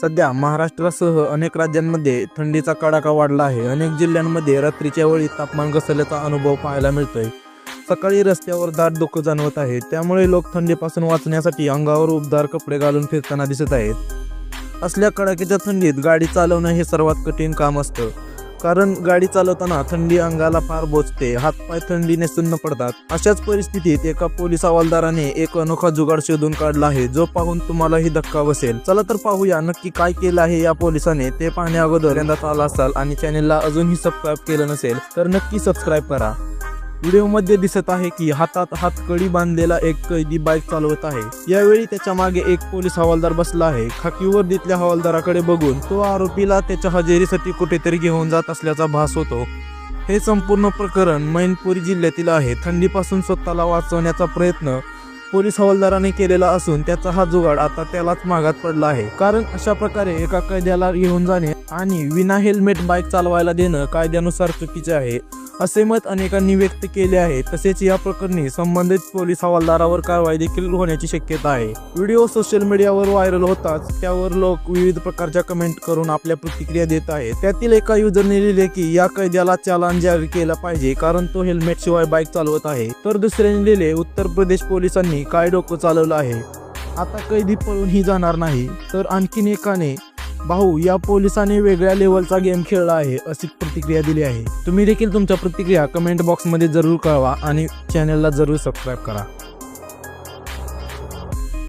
सध्या महाराष्ट्रासह अनेक राज्यांमध्ये थंडीचा कडाका वाढला आहे. अनेक जिल्ह्यांमध्ये रात्रीच्या वेळी तापमान घसरल्याचा अनुभव पाहायला मिळतोय. सकाळी रस्त्यावर दाट धुकं जाणवत आहे. त्यामुळे लोक थंडीपासून वाचण्यासाठी अंगावर उबदार कपडे घालून फिरताना दिसत आहेत. असल्या कडाक्याच्या थंडीत गाडी चालवणं हे सर्वात कठीण काम असतं. कारण गाडी चालवताना थंडी अंगाला फार बोचते हातपाय थंडीने सुन्न पडतात. अशाच परिस्थितीत एका पोलीस हवालदाराने एक अनोखा जुगाड शोधून काढला आहे. जो पाहून तुम्हालाही धक्का बसेल. चला तर पाहूया नक्की काय केलं आहे या पोलिसाने. ते पाहण्या अगोदर यंदा आला असाल आणि चॅनेलला अजूनही सबस्क्राईब केलं नसेल तर नक्की सबस्क्राईब करा. व्हिडिओमध्ये दिसत आहे की हातात हातकडी बांधलेला एक कैदी बाईक चालवत आहे. यावेळी त्याच्यामागे एक पोलीस हवालदार बसला आहे. खाकी वर्दीतल्या हवालदाराकडे बघून तो आरोपीला त्याच्या हजेरीसाठी कुठेतरी घेऊन जात असल्याचा भास होतो. हे संपूर्ण प्रकरण मैनपुरी जिल्ह्यातील आहे. थंडीपासून स्वतःला वाचवण्याचा प्रयत्न पोलीस हवालदाराने केलेला असून त्याचा हा जुगाड आता त्यालाच मागात पडला आहे. कारण अशा प्रकारे एका कैद्याला घेऊन जाणे आणि विना हेल्मेट बाईक चालवायला देणं कायद्यानुसार चुकीचे आहे असे मत अनेकांनी व्यक्त केले आहे. तसेच या प्रकरणी संबंधित पोलीस हवालदारावर कारवाई देखील होण्याची शक्यता आहे. व्हिडिओ सोशल मीडियावर व्हायरल होताच त्यावर लोक विविध प्रकारच्या कमेंट करून आपल्या प्रतिक्रिया देत आहेत. त्यातील एका युजरने लिहिले की या कैद्याला चालान जारी केला पाहिजे कारण तो हेल्मेट शिवाय बाईक चालवत आहे. तर दुसऱ्याने लिहिले उत्तर प्रदेश पोलिसांनी काय डोकं चालवलं आहे? आता कैदी पळूनही जाणार नाही तर आणखीन एकाने भाऊ या पोलिसाने वेगळ्या लेवलचा गेम खेळला आहे अशी प्रतिक्रिया दिली आहे. तुम्ही देखील तुमच्या प्रतिक्रिया कमेंट बॉक्समध्ये जरूर कळवा आणि चॅनलला जरूर सबस्क्राईब करा.